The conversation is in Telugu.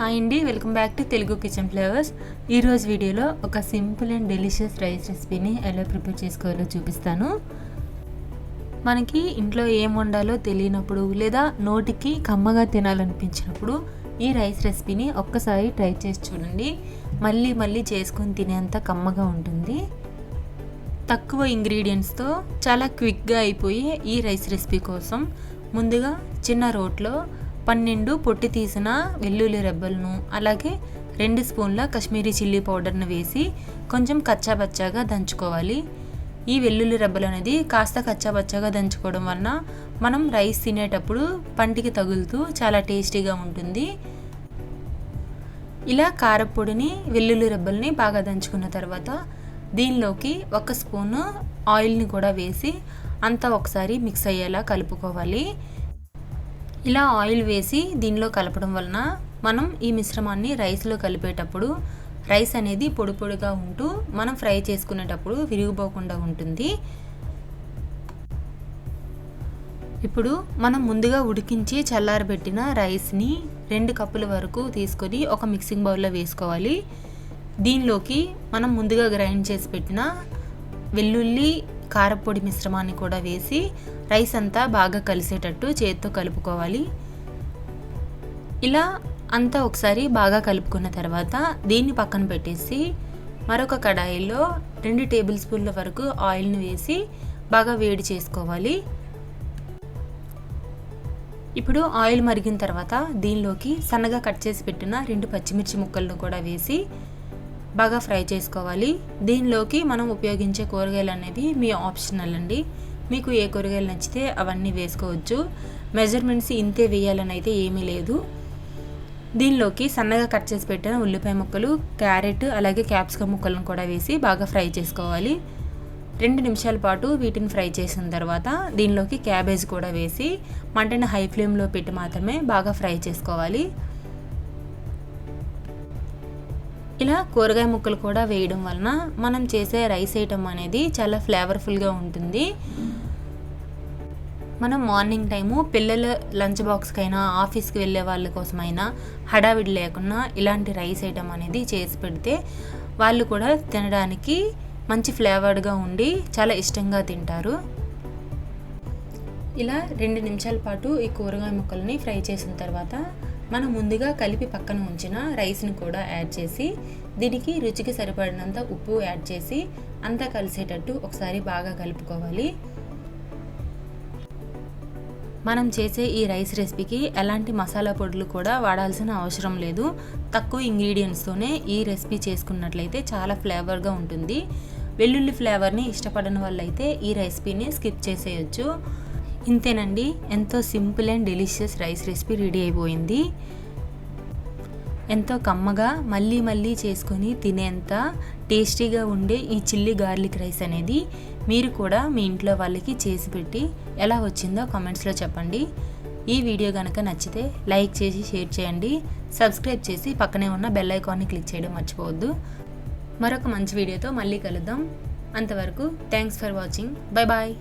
హాయ్ అండి welcome back to Telugu kitchen flavours. ఈరోజు వీడియోలో ఒక సింపుల్ అండ్ డెలిషియస్ రైస్ రెసిపీని ఎలా ప్రిపేర్ చేసుకోవాలో చూపిస్తాను. మనకి ఇంట్లో ఏం వండాలో తెలియనప్పుడు లేదా నోటికి కమ్మగా తినాలనిపించినప్పుడు ఈ రైస్ రెసిపీని ఒక్కసారి ట్రై చేసి చూడండి. మళ్ళీ మళ్ళీ చేసుకొని తినేంత కమ్మగా ఉంటుంది. తక్కువ ఇంగ్రీడియంట్స్తో చాలా క్విక్గా అయిపోయి ఈ రైస్ రెసిపీ కోసం ముందుగా చిన్న రోట్లో పన్నెండు పొట్టి తీసిన వెల్లుల్లి రెబ్బలను అలాగే రెండు స్పూన్ల కశ్మీరీ చిల్లీ పౌడర్ను వేసి కొంచెం కచ్చాబచ్చాగా దంచుకోవాలి. ఈ వెల్లుల్లి రెబ్బలు అనేది కాస్త కచ్చాబచ్చాగా దంచుకోవడం వలన మనం రైస్ తినేటప్పుడు పంటికి తగులుతూ చాలా టేస్టీగా ఉంటుంది. ఇలా కారపొడిని వెల్లుల్లి రెబ్బల్ని బాగా దంచుకున్న తర్వాత దీనిలోకి ఒక స్పూను ఆయిల్ని కూడా వేసి అంతా ఒకసారి మిక్స్ అయ్యేలా కలుపుకోవాలి. ఇలా ఆయిల్ వేసి దీనిలో కలపడం వలన మనం ఈ మిశ్రమాన్ని రైస్లో కలిపేటప్పుడు రైస్ అనేది పొడి పొడిగా ఉంటూ మనం ఫ్రై చేసుకునేటప్పుడు విరిగిపోకుండా ఉంటుంది. ఇప్పుడు మనం ముందుగా ఉడికించి చల్లారబెట్టిన రైస్ని రెండు కప్పుల వరకు తీసుకొని ఒక మిక్సింగ్ బౌల్లో వేసుకోవాలి. దీనిలోకి మనం ముందుగా గ్రైండ్ చేసి పెట్టిన వెల్లుల్లి కారపొడి మిశ్రమాన్ని కూడా వేసి రైస్ అంతా బాగా కలిసేటట్టు చేతితో కలుపుకోవాలి. ఇలా అంతా ఒకసారి బాగా కలుపుకున్న తర్వాత దీన్ని పక్కన పెట్టేసి మరొక కడాయిలో రెండు టేబుల్ స్పూన్ల వరకు ఆయిల్ని వేసి బాగా వేడి చేసుకోవాలి. ఇప్పుడు ఆయిల్ మరిగిన తర్వాత దీనిలోకి సన్నగా కట్ చేసి పెట్టిన రెండు పచ్చిమిర్చి ముక్కలను కూడా వేసి బాగా ఫ్రై చేసుకోవాలి. దీనిలోకి మనం ఉపయోగించే కూరగాయలు అనేవి మీ ఆప్షనల్ అండి. మీకు ఏ కూరగాయలు నచ్చితే అవన్నీ వేసుకోవచ్చు. మెజర్మెంట్స్ ఇంతే వేయాలని అయితే ఏమీ లేదు. దీనిలోకి సన్నగా కట్ చేసి పెట్టిన ఉల్లిపాయ ముక్కలు క్యారెట్ అలాగే క్యాప్సికమ్ ముక్కలను కూడా వేసి బాగా ఫ్రై చేసుకోవాలి. రెండు నిమిషాల పాటు వీటిని ఫ్రై చేసిన తర్వాత దీనిలోకి క్యాబేజ్ కూడా వేసి మంటను హై ఫ్లేమ్లో పెట్టి మాత్రమే బాగా ఫ్రై చేసుకోవాలి. ఇలా కూరగాయ ముక్కలు కూడా వేయడం వలన మనం చేసే రైస్ ఐటమ్ అనేది చాలా ఫ్లేవర్ఫుల్గా ఉంటుంది. మనం మార్నింగ్ టైము పిల్లల లంచ్ బాక్స్కైనా ఆఫీస్కి వెళ్ళే వాళ్ళ కోసమైనా హడావిడి లేకుండా ఇలాంటి రైస్ ఐటమ్ అనేది చేసి పెడితే వాళ్ళు కూడా తినడానికి మంచి ఫ్లేవర్డ్గా ఉండి చాలా ఇష్టంగా తింటారు. ఇలా రెండు నిమిషాల పాటు ఈ కూరగాయ ముక్కల్ని ఫ్రై చేసిన తర్వాత మనం ముందుగా కలిపి పక్కన ఉంచిన రైస్ని కూడా యాడ్ చేసి దీనికి రుచికి సరిపడినంత ఉప్పు యాడ్ చేసి అంతా కలిసేటట్టు ఒకసారి బాగా కలుపుకోవాలి. మనం చేసే ఈ రైస్ రెసిపీకి ఎలాంటి మసాలా పొడులు కూడా వాడాల్సిన అవసరం లేదు. తక్కువ ఇంగ్రీడియంట్స్తోనే ఈ రెసిపీ చేసుకున్నట్లయితే చాలా ఫ్లేవర్గా ఉంటుంది. వెల్లుల్లి ఫ్లేవర్ని ఇష్టపడని వాళ్ళైతే ఈ రెసిపీని స్కిప్ చేసేయచ్చు. ఇంతేనండి ఎంతో simple and delicious rice recipe ready అయిపోయింది. ఎంతో కమ్మగా మళ్ళీ మళ్ళీ చేసుకొని తినేంత టేస్టీగా ఉండే ఈ చిల్లీ గార్లిక్ రైస్ అనేది మీరు కూడా మీ ఇంట్లో వాళ్ళకి చేసి పెట్టి ఎలా వచ్చిందో కామెంట్స్లో చెప్పండి. ఈ వీడియో కనుక నచ్చితే లైక్ చేసి షేర్ చేయండి. సబ్స్క్రైబ్ చేసి పక్కనే ఉన్న బెల్ ఐకాన్ని క్లిక్ చేయడం మర్చిపోవద్దు. మరొక మంచి వీడియోతో మళ్ళీ కలుద్దాం. అంతవరకు thanks for watching. Bye bye.